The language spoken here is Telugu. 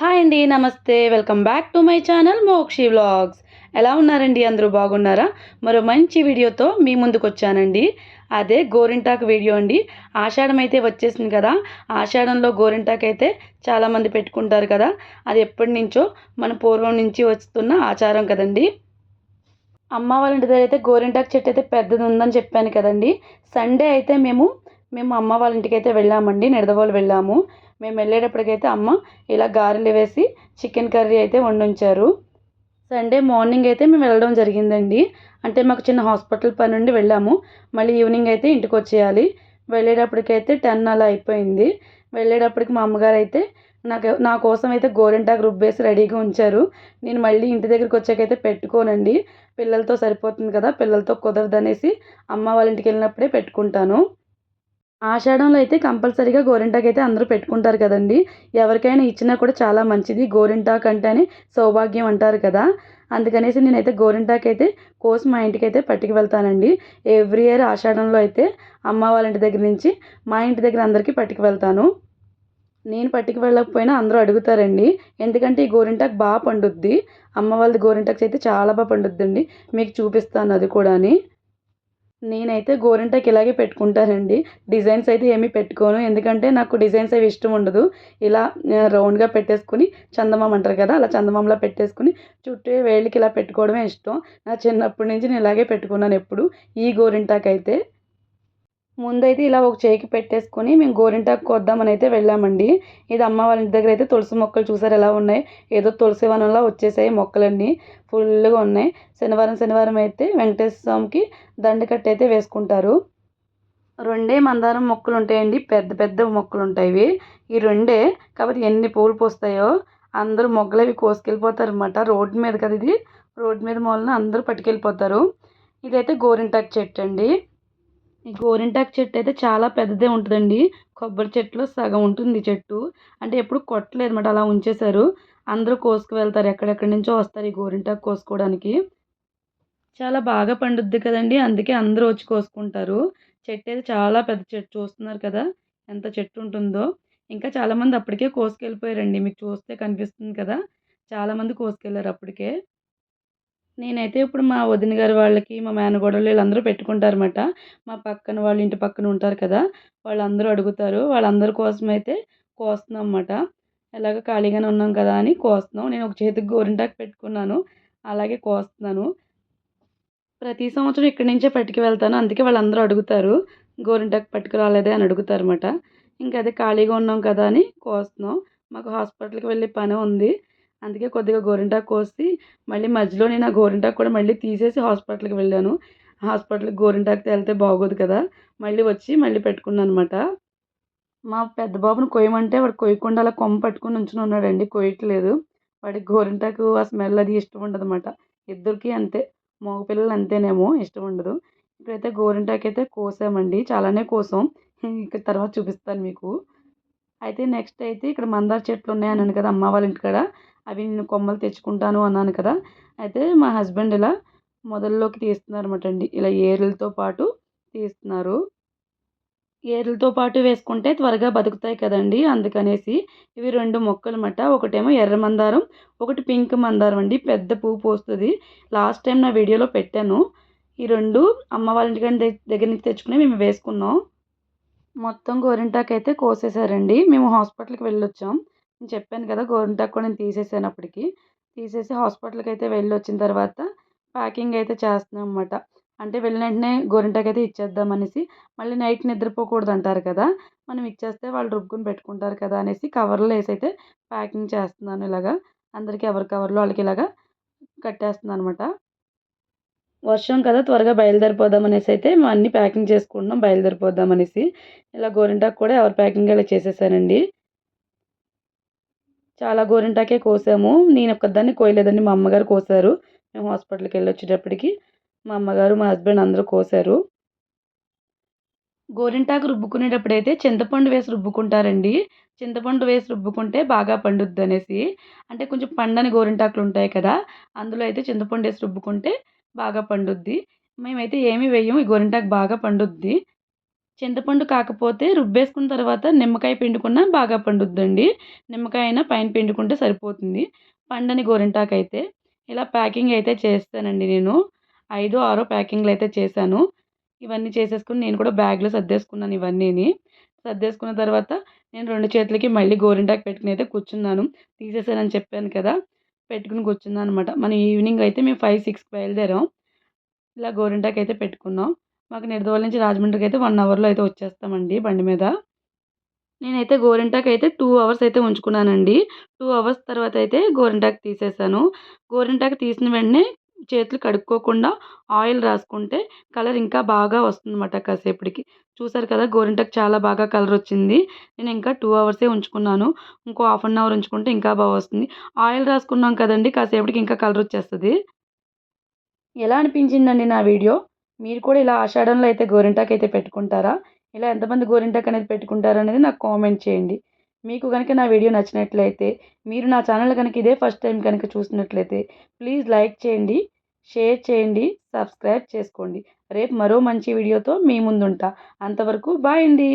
హాయ్ అండి నమస్తే. Welcome back to my channel Mokshi vlogs ఎలా ఉన్నారండి? అందరూ బాగున్నారా? మరో మంచి వీడియోతో మీ ముందుకు వచ్చానండి అదే గోరింటాకు వీడియో అండి. ఆషాఢం అయితే వచ్చేసింది కదా. ఆషాఢంలో గోరింటాకు అయితే చాలామంది పెట్టుకుంటారు కదా. అది ఎప్పటి నుంచో మన పూర్వం నుంచి వస్తున్న ఆచారం కదండి. అమ్మ వాళ్ళ ఇంటి దగ్గర అయితే గోరింటాకు చెట్టు అయితే పెద్దది ఉందని చెప్పాను కదండి. సండే అయితే మేము మేము అమ్మ వాళ్ళ ఇంటికి అయితే వెళ్ళామండి. నిడదవోలు వెళ్ళాము. మేము వెళ్ళేటప్పటికైతే అమ్మ ఇలా గారెలు వేసి చికెన్ కర్రీ అయితే వండుంచారు. సండే మార్నింగ్ అయితే మేము వెళ్ళడం జరిగిందండి. అంటే మాకు చిన్న హాస్పిటల్ పని నుండి వెళ్ళాము. మళ్ళీ ఈవినింగ్ అయితే ఇంటికి వచ్చేయాలి. వెళ్ళేటప్పటికైతే టెన్ అలా అయిపోయింది. వెళ్ళేటప్పటికి మా అమ్మగారు అయితే నాకు నా కోసం అయితే గోరింటాకు రుబ్బేసి రెడీగా ఉంచారు. నేను మళ్ళీ ఇంటి దగ్గరికి వచ్చాకైతే పెట్టుకోనండి. పిల్లలతో సరిపోతుంది కదా పిల్లలతో కుదరదనేసి అమ్మ వాళ్ళ ఇంటికి వెళ్ళినప్పుడే పెట్టుకుంటాను. ఆషాఢంలో అయితే కంపల్సరీగా గోరింటాకు అయితే అందరూ పెట్టుకుంటారు కదండి. ఎవరికైనా ఇచ్చినా కూడా చాలా మంచిది. గోరింటాకు అంటేనే సౌభాగ్యం అంటారు కదా. అందుకనేసి నేనైతే గోరింటాకు అయితే కోసి మా ఇంటికి అయితే పట్టుకు వెళ్తానండి ఎవ్రీ ఇయర్ ఆషాఢంలో అయితే అమ్మ వాళ్ళ ఇంటి దగ్గర నుంచి మా ఇంటి దగ్గర అందరికీ పట్టుకు వెళ్తాను నేను పట్టుకు వెళ్ళకపోయినా అందరూ అడుగుతారండి. ఎందుకంటే ఈ గోరింటాకు బాగా పండుద్ది. అమ్మ వాళ్ళది గోరింటాకు అయితే చాలా బాగా పండుద్దండి. మీకు చూపిస్తాను అది కూడా నేనైతే గోరింటాకు ఇలాగే పెట్టుకుంటానండి. డిజైన్స్ అయితే ఏమీ పెట్టుకోను. ఎందుకంటే నాకు డిజైన్స్ అవి ఇష్టం ఉండదు. ఇలా రౌండ్గా పెట్టేసుకుని చందమామ అంటారు కదా అలా చందమామలా పెట్టేసుకుని చుట్టూ వేళ్ళకి ఇలా పెట్టుకోవడమే ఇష్టం. నా చిన్నప్పటి నుంచి నేను ఇలాగే పెట్టుకున్నాను ఎప్పుడు. ఈ గోరింటాకు అయితే ముందైతే ఇలా ఒక చేయికి పెట్టేసుకొని మేము గోరింటాకు కొద్దామని అయితే వెళ్ళామండి. ఇది అమ్మ వాళ్ళ ఇంటి దగ్గర అయితే తులసి మొక్కలు చూసారు ఎలా ఉన్నాయి? ఏదో తులసి వనంలా వచ్చేసాయి మొక్కలన్నీ. ఫుల్గా ఉన్నాయి. శనివారం శనివారం అయితే వెంకటేశ్వర స్వామికి దండకట్ట అయితే వేసుకుంటారు. రెండే మందారం మొక్కలు ఉంటాయండి. పెద్ద పెద్ద మొక్కలు ఉంటాయి ఈ రెండే కాబట్టి ఎన్ని పూలు పూస్తాయో అందరూ మొగ్గలు అవి కోసుకెళ్ళిపోతారు అనమాట రోడ్డు మీద కదా ఇది. రోడ్డు మీద మూలన అందరూ పట్టుకెళ్ళిపోతారు. ఇదైతే గోరింటాకు చెట్టు అండి. ఈ గోరింటాకు చెట్టు అయితే చాలా పెద్దదే ఉంటుందండి. కొబ్బరి చెట్టులో సగం ఉంటుంది చెట్టు. అంటే ఎప్పుడు కొట్టలేదు అనమాట అలా ఉంచేశారు. అందరూ కోసుకు వెళ్తారు ఎక్కడెక్కడి నుంచో వస్తారు ఈ గోరింటాకు కోసుకోవడానికి. చాలా బాగా పండుద్ది కదండి అందుకే అందరూ వచ్చి కోసుకుంటారు. చెట్టు అయితే చాలా పెద్ద చెట్టు చూస్తున్నారు కదా ఎంత చెట్టు ఉంటుందో. ఇంకా చాలామంది అప్పటికే కోసుకెళ్ళిపోయారండి మీకు చూస్తే కనిపిస్తుంది కదా. చాలామంది కోసుకెళ్ళారు అప్పటికే. నేనైతే ఇప్పుడు మా వదిన గారి వాళ్ళకి మా మేనగోడలు వీళ్ళందరూ పెట్టుకుంటారన్నమాట. మా పక్కన వాళ్ళ ఇంటి పక్కన ఉంటారు కదా వాళ్ళందరూ అడుగుతారు. వాళ్ళందరి కోసం అయితే కోస్తున్నాం అన్నమాట. ఎలాగ ఖాళీగానే ఉన్నాం కదా అని కోస్తున్నాం. నేను ఒక చేతికి గోరింటాకు పెట్టుకున్నాను. అలాగే కోస్తున్నాను. ప్రతి సంవత్సరం ఇక్కడి నుంచే పట్టుకు వెళ్తాను. అందుకే వాళ్ళందరూ అడుగుతారు గోరింటాకు పట్టుకురాలేదే అని అడుగుతారు అన్నమాట ఇంకా అదే ఖాళీగా ఉన్నాం కదా అని కోస్తున్నాం. మాకు హాస్పిటల్కి వెళ్ళే పని ఉంది. అందుకే కొద్దిగా గోరింటాకు కోసి మళ్ళీ మధ్యలో నేను ఆ గోరింటాకు కూడా మళ్ళీ తీసేసి హాస్పిటల్కి వెళ్ళాను. హాస్పిటల్కి గోరింటాకు వెళ్తే బాగోదు కదా. మళ్ళీ వచ్చి మళ్ళీ పెట్టుకున్నాను అనమాట మా పెద్ద బాబును కొయ్యమంటే వాడు కొయ్యకుండా అలా కొమ్మ పట్టుకుని ఉంచుని ఉన్నాడండి. కొయ్యట్లేదు. వాడికి గోరింటాకు ఆ స్మెల్ అది ఇష్టం ఉండదు అనమాట ఇద్దరికి అంతే. మగ పిల్లలు అంతేనేమో ఇష్టం ఉండదు. ఇప్పుడైతే గోరింటాకు అయితే కోసామండి. చాలానే కోసాం. ఇక్కడ తర్వాత చూపిస్తాను మీకు. అయితే నెక్స్ట్ అయితే ఇక్కడ మందార చెట్లు ఉన్నాయన్నాను కదా అమ్మ వాళ్ళ ఇంటికాడ. అవి నేను కొమ్మలు తెచ్చుకుంటాను అన్నాను కదా. అయితే మా హస్బెండ్ ఇలా మొదల్లోకి తీస్తున్నారు అనమాట అండి. ఇలా ఏర్లతో పాటు తీస్తున్నారు. ఏర్లతో పాటు వేసుకుంటే త్వరగా బతుకుతాయి కదండి అందుకనేసి ఇవి రెండు మొక్కలు అన్నమాట ఒకటేమో ఎర్ర మందారం ఒకటి పింక్ మందారం అండి. పెద్ద పువ్వు పోస్తుంది. లాస్ట్ టైం నా వీడియోలో పెట్టాను. ఈ రెండు అమ్మ వాళ్ళ ఇంటికంటే దగ్గర నుంచి తెచ్చుకుని మేము వేసుకున్నాం. మొత్తం గోరింటాకు అయితే కోసేసారండి మేము హాస్పిటల్కి వెళ్ళొచ్చాం. నేను చెప్పాను కదా! గోరింటాకు కూడా నేను తీసేసాను అప్పటికి తీసేసి హాస్పిటల్కి అయితే వెళ్ళి వచ్చిన తర్వాత ప్యాకింగ్ అయితే చేస్తున్నాం అనమాట అంటే వెళ్ళిన వెంటనే గోరింటాకు అయితే ఇచ్చేద్దాం అనేసి మళ్ళీ నైట్ నిద్రపోకూడదు అంటారు కదా! మనం ఇచ్చేస్తే వాళ్ళు రుబ్బుకుని పెట్టుకుంటారు కదా! అనేసి కవర్లో వేసి అయితే ప్యాకింగ్ చేస్తున్నాను ఇలాగా. అందరికీ ఎవరి కవర్లో వాళ్ళకి ఇలాగా కట్టేస్తున్నాను అనమాట వర్షం కదా! త్వరగా బయలుదేరిపోదాం అనేసి అయితే మేము అన్నీ ప్యాకింగ్ చేసుకుంటున్నాం బయలుదేరిపోదాం అనేసి ఇలా గోరింటాకు కూడా ఎవరి ప్యాకింగ్ ఇలా చేసేసానండి చాలా గోరింటాకే కోసాము. నేను ఒక్కదాన్ని కోయలేదండి. మా అమ్మగారు కోసారు. మేము హాస్పిటల్కి వెళ్ళి వచ్చేటప్పటికి మా అమ్మగారు మా హస్బెండ్ అందరూ కోసారు. గోరింటాకు రుబ్బుకునేటప్పుడైతే చింతపండు వేసి రుబ్బుకుంటారండి. చింతపండు వేసి రుబ్బుకుంటే బాగా పండుద్ది అనేసి అంటే కొంచెం పండని గోరింటాకులు ఉంటాయి కదా అందులో అయితే చింతపండు వేసి రుబ్బుకుంటే బాగా పండుద్ది. మేమైతే ఏమి వేయము ఈ గోరింటాకు బాగా పండుద్ది. చింతపండు కాకపోతే రుబ్బేసుకున్న తర్వాత నిమ్మకాయ పిండుకున్నా బాగా పండుద్దండి. నిమ్మకాయ అయినా పైన పిండుకుంటే సరిపోతుంది. పండని గోరింటాకు అయితే ఇలా ప్యాకింగ్ అయితే చేస్తానండి నేను. ఐదు ఆరో ప్యాకింగ్లు అయితే చేశాను. ఇవన్నీ చేసేసుకుని నేను కూడా బ్యాగ్లో సర్దేసుకున్నాను ఇవన్నీని. సర్దేసుకున్న తర్వాత నేను రెండు చేతులకి మళ్ళీ గోరింటాకు పెట్టుకుని అయితే కూర్చున్నాను. తీసేసానని చెప్పాను కదా పెట్టుకుని కూర్చున్నాను అనమాట మన ఈవినింగ్ అయితే మేము ఫైవ్ సిక్స్కి బయలుదేరాం. ఇలా గోరింటాకు అయితే పెట్టుకున్నాం. మాకు నిర్దోల్ నుంచి రాజమండ్రికి అయితే వన్ అవర్లో అయితే వచ్చేస్తామండి బండి మీద. నేనైతే గోరింటాకు అయితే టూ అవర్స్ అయితే ఉంచుకున్నానండి. టూ అవర్స్ తర్వాత అయితే గోరింటాకు తీసేసాను గోరింటాకు తీసిన వెంటనే చేతులు కడుక్కోకుండా ఆయిల్ రాసుకుంటే కలర్ ఇంకా బాగా వస్తుందన్నమాట కాసేపటికి. చూసారు కదా గోరింటాకు చాలా బాగా కలర్ వచ్చింది. నేను ఇంకా టూ అవర్సే ఉంచుకున్నాను. ఇంకో హాఫ్ అన్ అవర్ ఉంచుకుంటే ఇంకా బాగా వస్తుంది. ఆయిల్ రాసుకున్నాం కదండి కాసేపటికి ఇంకా కలర్ వచ్చేస్తుంది. ఎలా అనిపించిందండి నా వీడియో? మీరు కూడా ఇలా ఆషాఢంలో అయితే గోరింటాకు అయితే పెట్టుకుంటారా? ఇలా ఎంతమంది గోరింటాకు అనేది పెట్టుకుంటారు అనేది నాకు కామెంట్ చేయండి. మీకు కనుక నా వీడియో నచ్చినట్లయితే మీరు నా ఛానల్ కనుక ఇదే ఫస్ట్ టైం కనుక చూసినట్లయితే ప్లీజ్ లైక్ చేయండి షేర్ చేయండి సబ్స్క్రైబ్ చేసుకోండి. రేపు మరో మంచి వీడియోతో మీ ముందుంటా. అంతవరకు బాయ్ అండి.